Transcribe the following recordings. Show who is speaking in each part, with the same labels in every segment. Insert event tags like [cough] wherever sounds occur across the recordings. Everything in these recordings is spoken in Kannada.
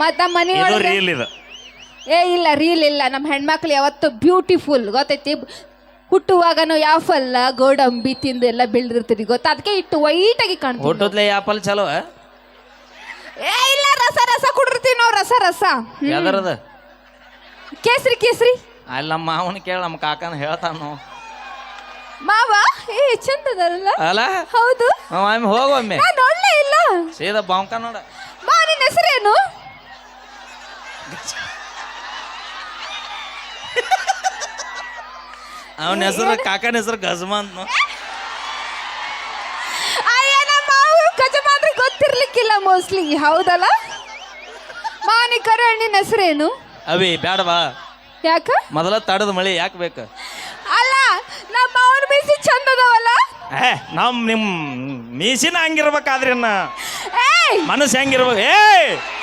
Speaker 1: ಮತ್ತ ಮನೆ
Speaker 2: ಇದು
Speaker 1: ಒಳಗೆ
Speaker 2: ರೀಲ್ ಇದು.
Speaker 1: ಏ ಇಲ್ಲ ರೀಲ್ ಇಲ್ಲ. ನಮ್ಮ ಹೆಣ್ಮಕ್ಳು ಯಾವತ್ತು ಬ್ಯೂಟಿಫುಲ್ ಗೊತ್ತೈತಿ? ಹುಟ್ಟುವಾಗನು ಯಾವ ಫಲ್ಲ ಗೋಡಂಬಿ ತಿಂದು ಎಲ್ಲ ಬೆಳೆದಿರ್ತೀರಿ ಗೊತ್ತ? ಅದಕ್ಕೆ ಇಟ್ಟು ವೈಟ್ ಆಗಿ ಕಾಣ್ತೀವಿ
Speaker 2: ಹುಟ್ಟುತ್ಲೆ ಯಾಪಲ್ ಚಲೋ
Speaker 1: ಏ ಇಲ್ಲ ರಸ ರಸ ಕುಡಿರ್ತೀವಿ ನಾವು ರಸ ರಸ. ಹ್ಮ್.
Speaker 2: ಯಾವ್ದಾರದ?
Speaker 1: ಕೇಸರಿ ಕೇಸರಿ.
Speaker 2: ಅಲ್ಲಿ ನಮ್ಮ ಮಾವನ ಕೇಳ ನಮ್ಮ ಕಾಕನ ಹೇಳ್ತಾನು
Speaker 1: ಮಾವ ಏ ಚಂದದಲ್ಲ?
Speaker 2: ಅಲ್ಲ?
Speaker 1: ಹೌದು.
Speaker 2: ಒಮ್ಮೆ ಹೋಗ ಒಮ್ಮೆ.
Speaker 1: ನಾನು ನೋಡ್ಲೇ ಇಲ್ಲ.
Speaker 2: ಸೀದಾ ಬಾಂಕ ನೋಡ. [laughs] ಅವನ ಹೆಸರು ಕಾಕನ ಹೆಸರು ಗಜಮ ಅಂತ ನೋ.
Speaker 1: ಅಯ್ಯ ನಮ್ಮ ಮಾವು ಗಜಮಾತ್ರೆ ಗೊತ್ತಿರ್ಲಿಕ್ಕಿಲ್ಲ ಮೋಸ್ಟ್ಲಿ ಹೌದಲ್ಲ? ಮಾವನಿ ಕರೆ ನಿನ್ನ ಹೆಸರೇನು?
Speaker 2: ಅವಿ ಬ್ಯಾಡ ಬಾ
Speaker 1: ಯಾಕ?
Speaker 2: ಮೊದಲ ತಡದ ಮಳೆ ಯಾಕೆ ಬೇಕು?
Speaker 1: ಅಲ್ಲ ನಮ್ಮ ಮಾವನ ಮೀಸಿ ಚಂದದವಲ್ಲ?
Speaker 2: ಏ ನಮ್ ನಿಮ್ ಮೀಸಿನ ಹಂಗಿರ್ಬೇಕಾದ್ರಿ ಅನ್ನ
Speaker 1: ಏಯ್!
Speaker 2: ಮನಸ್ಸು ಹೆಂಗಿರ್ಬೇಕು? ಏ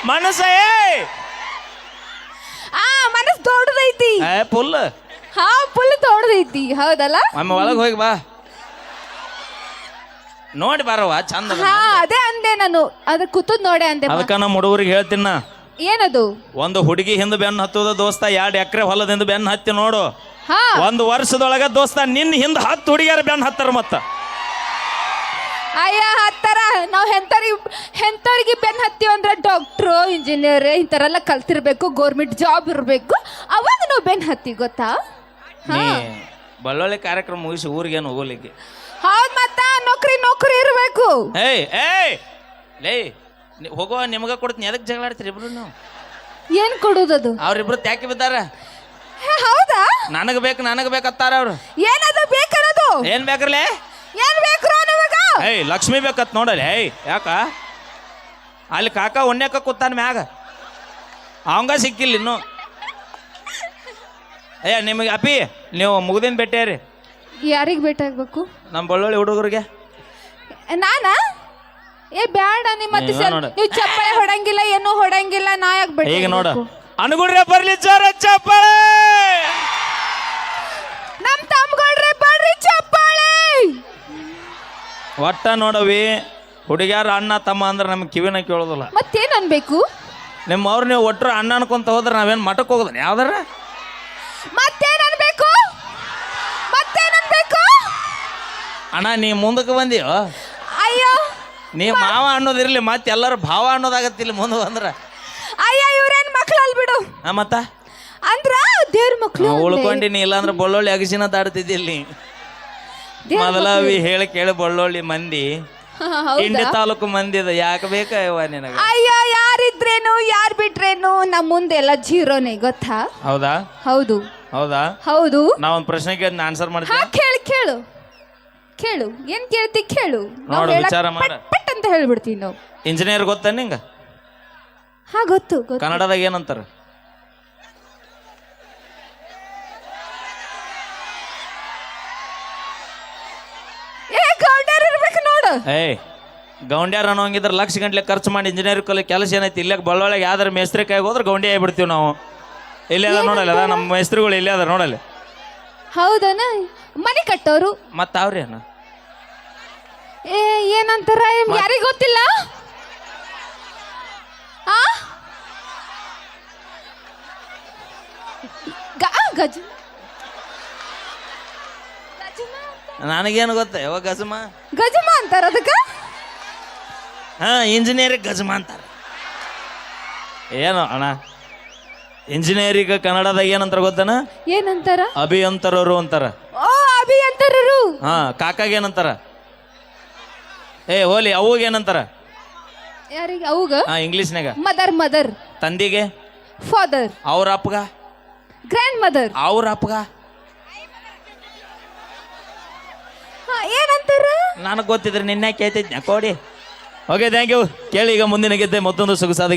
Speaker 2: ಮನಸ್ಸ ಏ
Speaker 1: ದೊಡ್ಡದೈತಿ
Speaker 2: ಏ ಫುಲ್
Speaker 1: ಹಾ ಫುಲ್ ದೊಡ್ಡದೈತಿ ಹೌದಲ್ಲ?
Speaker 2: ಒಮ್ಮೆ ಒಳಗೆ ಹೋಗಿ ಬಾ. ನೋಡಿ ಬಾರವ್ವ ಚಂದ
Speaker 1: ಹಾ ಅದೇ. ಅಂದೆ ನಾನು. ಅದ ಕೂತದ್ ನೋಡೆ ಅಂದೆ
Speaker 2: ಅದಕ್ಕ ನಮ್ಮ ಹುಡುಗರಿಗೆ ಹೇಳ್ತೀನಿ ನಾ.
Speaker 1: ಏನದು?
Speaker 2: ಒಂದು ಹುಡುಗಿ ಹಿಂದೆ ಬೆನ್ನು ಹತ್ತುದ ದೋಸ್ತ ಎರಡು ಎಕರೆ ಹೊಲದಿಂದ ಬೆನ್ನು ಹತ್ತಿ ನೋಡು.
Speaker 1: ಹಾ.
Speaker 2: ಒಂದು ವರ್ಷದೊಳಗ ದೋಸ್ತ ನಿನ್ನ ಹಿಂದೆ ಹತ್ತು ಹುಡುಗಿಯರ ಬೆನ್ನ ಹತ್ತಾರ ಮತ್ತ.
Speaker 1: ಅಯ್ಯ ಹತ್ತಾರ. ನಾವು ಎಂಥವ್ರಿಗೆ ಎಂಥವ್ರಿಗೆ ಬೆನ್ನು ಹತ್ತೀವಿ ಅಂದ್ರೆ ಡಾಕ್ಟ್ರು ಇಂಜಿನಿಯರ್ ಇಂಥರೆಲ್ಲ ಕಲ್ತಿರ್ಬೇಕು ಗೌರ್ಮೆಂಟ್ ಜಾಬ್ ಇರಬೇಕು. ಅವಾಗ ನಾವು ಬೆನ್ ಹತ್ತಿ ಗೊತ್ತಾ?
Speaker 2: ನೀ ಬಳ್ಳೊಳ್ಳಿ ಕಾರ್ಯಕ್ರಮ ಮುಗಿಸಿ ಊರಿಗೇನು ಹೋಗ್ಲಿಕ್ಕೆ?
Speaker 1: ಹೌದ್ ಮತ್ತ ನೌಕರಿ ನೌಕರಿ ಇರಬೇಕು.
Speaker 2: ಏಯ್ ಏಯ್ ಲೇ ನೀ- ಹೋಗೋ ನಿಮಗ ಕೊಡ್ತೀನಿ ಎದಕ್ಕೆ ಜಗಳ ಆಡ್ತೀರಿ ಇಬ್ರು ನೀವು?
Speaker 1: ಏನ್ ಕೊಡುದದು?
Speaker 2: ಅವ್ರಿಬ್ರು ತ್ಯಾಕಿ ಬಿದ್ದಾರ?
Speaker 1: ಹೌದಾ?
Speaker 2: ನನಗೆ ಬೇಕು ನನಗೆ ಬೇಕತ್ತಾರ ಅವ್ರು.
Speaker 1: ಏನದು ಬೇಕನ್ನೋದು
Speaker 2: ಏನ್ ಬೇಕ್ರಲೇ
Speaker 1: ಏನ್
Speaker 2: ಏಯ್ ಲಕ್ಷ್ಮಿ ಬೇಕತ್ ನೋಡಲ್ಲ. ಏಯ್ ಯಾಕ? ಅಲ್ಲಿ ಕಾಕ ಒಣ್ಯಾಕ ಕೂತಾನ ಮ್ಯಾಗ. ಅವಂಗ ಸಿಕ್ಕಿಲ್ಲ ಇನ್ನು. ಅಯ್ಯ ನಿಮಗೆ ಅಪಿ ನೀವು ಮುಗ್ದಿನ ಬೆಟ್ಟೇರಿ
Speaker 1: ಯಾರಿಗ್ ಭೇಟಿಯಾಗ್ಬೇಕು
Speaker 2: ನಮ್ಮ ಬಳ್ಳೊಳ್ಳಿ ಹುಡುಗರಿಗೆ.
Speaker 1: ನಾನಾ? ಏ ಬ್ಯಾಡ ನಿಮ್ಮ ಮತ್ತೆ
Speaker 2: ನೀವ
Speaker 1: ಸರ್-
Speaker 2: ನೋಡು.
Speaker 1: ನೀವು ಚಪ್ಪಳೆ ಹೊಡಂಗಿಲ್ಲ ಏನು ಹೊಡಂಗಿಲ್ಲ ನಾ ಯಾಕೆ ಭೇಟಿ
Speaker 2: ಈಗ ನೋಡ.
Speaker 1: ಅನುಗುಡ್ರೆ
Speaker 2: ಅನುಗುಣ್ರೆ ಬರ್ಲಿ ಜೋರ ಚಪ್ಪಾಳೆ
Speaker 1: ನಮ್ ತಮ್ಗಳ್ರೆ ಬರ್ರಿ ಚಪ್ಪಾಳೆ
Speaker 2: ಒಟ್ಟ ನೋಡವಿ ಹುಡುಗ್ಯಾರ ಅಣ್ಣ ತಮ್ಮ ಅಂದ್ರೆ ನಮ್ಗೆ ಕಿವಿನ ಕೇಳೋದಿಲ್ಲ.
Speaker 1: ಮತ್ತೇನ್ ಅನ್ಬೇಕು?
Speaker 2: ನಿಮ್ಮ ಅವ್ರು ನೀವು ಒಟ್ಟರು ಅಣ್ಣ ಅನ್ಕೊಂತ ಹೋದ್ರೆ ನಾವೇನು ಮಠಕ್ಕೆ ಹೋಗೋದನ್ನ ಯಾವ್ದಾರ?
Speaker 1: ಮತ್ತೇನ್ ಅನ್ಬೇಕು? ಮತ್ತೇನ್ ಅನ್ಬೇಕು?
Speaker 2: ಅಣ್ಣ ನೀ ಮುಂದಕ್ಕೆ ಬಂದಿಯೋ
Speaker 1: ಅಯ್ಯೋ
Speaker 2: ನೀ ಮಾವ ಅನ್ನೋದಿರ್ಲಿ ಮತ್ತೆ ಎಲ್ಲರೂ ಭಾವ ಅನ್ನೋದಾಗತ್ತಿಲ್ಲ ಮುಂದೆ ಬಂದ್ರ.
Speaker 1: ಅಯ್ಯ ಇವ್ರೇನ್ ಮಕ್ಳಲ್ ಬಿಡು.
Speaker 2: ಆ, ಮತ್ತ?
Speaker 1: ಅಂದ್ರ ದೇವ್ರ ಮಕ್ಳು.
Speaker 2: ಉಳ್ಕೊಂಡಿನಿ ಇಲ್ಲಾಂದ್ರೆ ಬಳ್ಳೊಳ್ಳಿ ಅಗಸಿನ ದಾಡ್ತಿದ್ದಿಲ್ಲ ನೀ ಮೊದಲ ಹೇಳಿ ಕೇಳಿ ಬಳ್ಳೊಳ್ಳಿ ಮಂದಿ. [laughs] ಇಂಡಿ ತಾಲೂಕು ಮಂದಿ ಅದ. ಯಾಕೆ ಬೇಕ ಯವ್ವ ನಿನಗ?
Speaker 1: ಅಯ್ಯೋ ಯಾರಿದ್ರೇನು ಯಾರ್ ಬಿಟ್ರೇನು ನಮ್ ಮುಂದೆ ಎಲ್ಲ ಜೀರೋನೇ ಗೊತ್ತಾ?
Speaker 2: ಹೌದಾ?
Speaker 1: ಹೌದು.
Speaker 2: ಹೌದಾ?
Speaker 1: ಹೌದು.
Speaker 2: ನಾವು ಒಂದು ಪ್ರಶ್ನೆ ಕೇಳಿ ಆನ್ಸರ್
Speaker 1: ಹಾ
Speaker 2: ಮಾಡ್ತೀನಿ.
Speaker 1: ಕೇಳು ಕೇಳು. ಕೇಳು. ಏನ್ ಕೇಳ್ತಿ ಕೇಳು. ನಾವ್
Speaker 2: ನೋಡು,
Speaker 1: ಹೇಳಕ್
Speaker 2: ವಿಚಾರ ಮಾಡ.
Speaker 1: ಪಟ್ ಪಟ್ ಅಂತ ಹೇಳ್ಬಿಡ್ತೀವಿ ನಾವು.
Speaker 2: ಇಂಜಿನಿಯರ್ ಗೊತ್ತ ನಿಂಗ?
Speaker 1: ಹಾ ಗೊತ್ತು ಗೊತ್ತು.
Speaker 2: ಕನ್ನಡದಾಗ ಏನಂತಾರ?
Speaker 1: ನೋಡು
Speaker 2: ಏಯ್ ಗೌಂಡ್ಯಾರ ಅನ್ನೋಂಗಿದ್ರೆ ಲಕ್ಷ ಗಂಟ್ಲೆ ಖರ್ಚು ಮಾಡಿ ಇಂಜಿನಿಯರ್ ಕಲಿ ಕೆಲಸ ಏನೈತಿ ಇಲ್ಲೇ ಬಳ್ಳೊಳಗೆ ಯಾವ್ದಾರ ಮೇಸ್ತ್ರಿ ಕೈಗೆ ಹೋದ್ರೆ ಗೌಂಡಿ ಆಗ್ಬಿಡ್ತೀವಿ ನಾವು. ಇಲ್ಲೇ ಅದ ನೋಡಲ್ಲ ಅದ ನಮ್ಮ ಮೇಸ್ತ್ರಿಗಳು ಇಲ್ಲೇ ಅದ ನೋಡಲ್ಲ.
Speaker 1: ಹೌದನ? ಮನೆ ಕಟ್ಟೋರು?
Speaker 2: ಮತ್ತೆ ಅಣ್ಣ
Speaker 1: ಏ ಏನಂತಾರ? ಯಾರಿಗ ಗೊತ್ತಿಲ್ಲ? ಆ? ಗ- ಆ, ಗಜ ಗಜಮ ಅಂತ-
Speaker 2: ನನಗೇನು ಗೊತ್ತ ಯಾವ ಗಜಮ?
Speaker 1: ಗಜಮ ಅಂತಾರ ಅದಕ್ಕ?
Speaker 2: ಹಾ ಇಂಜಿನಿಯರಿಂಗ್ ಗಜಮ ಅಂತಾರ. ಏನು ಅಣ್ಣ? ಇಂಜಿನಿಯರಿಂಗ್ ಕನ್ನಡದಾಗ ಏನಂತಾರ ಗೊತ್ತನ?
Speaker 1: ಏನಂತಾರ?
Speaker 2: ಅಭಿಯಂತರರು ಅಂತಾರ.
Speaker 1: ಓ ಅಭಿಯಂತರರು.
Speaker 2: ಹಾ ಕಾಕಾಗ ಏನಂತಾರ? ಏ ಹೋಲಿ ಅವಾಗ ಏನಂತಾರ?
Speaker 1: ಯಾರಿಗೆ ಅವಾಗ?
Speaker 2: ಹಾ ಇಂಗ್ಲೀಷ್ನಾಗ.
Speaker 1: ಮದರ್ ಮದರ್
Speaker 2: ತಂದಿಗೆ?
Speaker 1: ಫಾದರ್
Speaker 2: ಅವ್ರ ಅಪ್ಪಗ?
Speaker 1: ಗ್ರ್ಯಾಂಡ್ ಮದರ್
Speaker 2: ಅವ್ರ ಅಪ್ಪಗ
Speaker 1: ಏನಂತಾರ
Speaker 2: ನನಗೆ ಗೊತ್ತಿದ್ರೆ ನಿನ್ನೆ ಕೇಳ್ತಿದ್ನ. ಕೋಡಿ. ಓಕೆ ಥ್ಯಾಂಕ್ ಯು ಕೇಳಿ ಈಗ ಮುಂದಿನ ಗೆದ್ದೆ ಮತ್ತೊಂದು ಸೊಗಸಾದ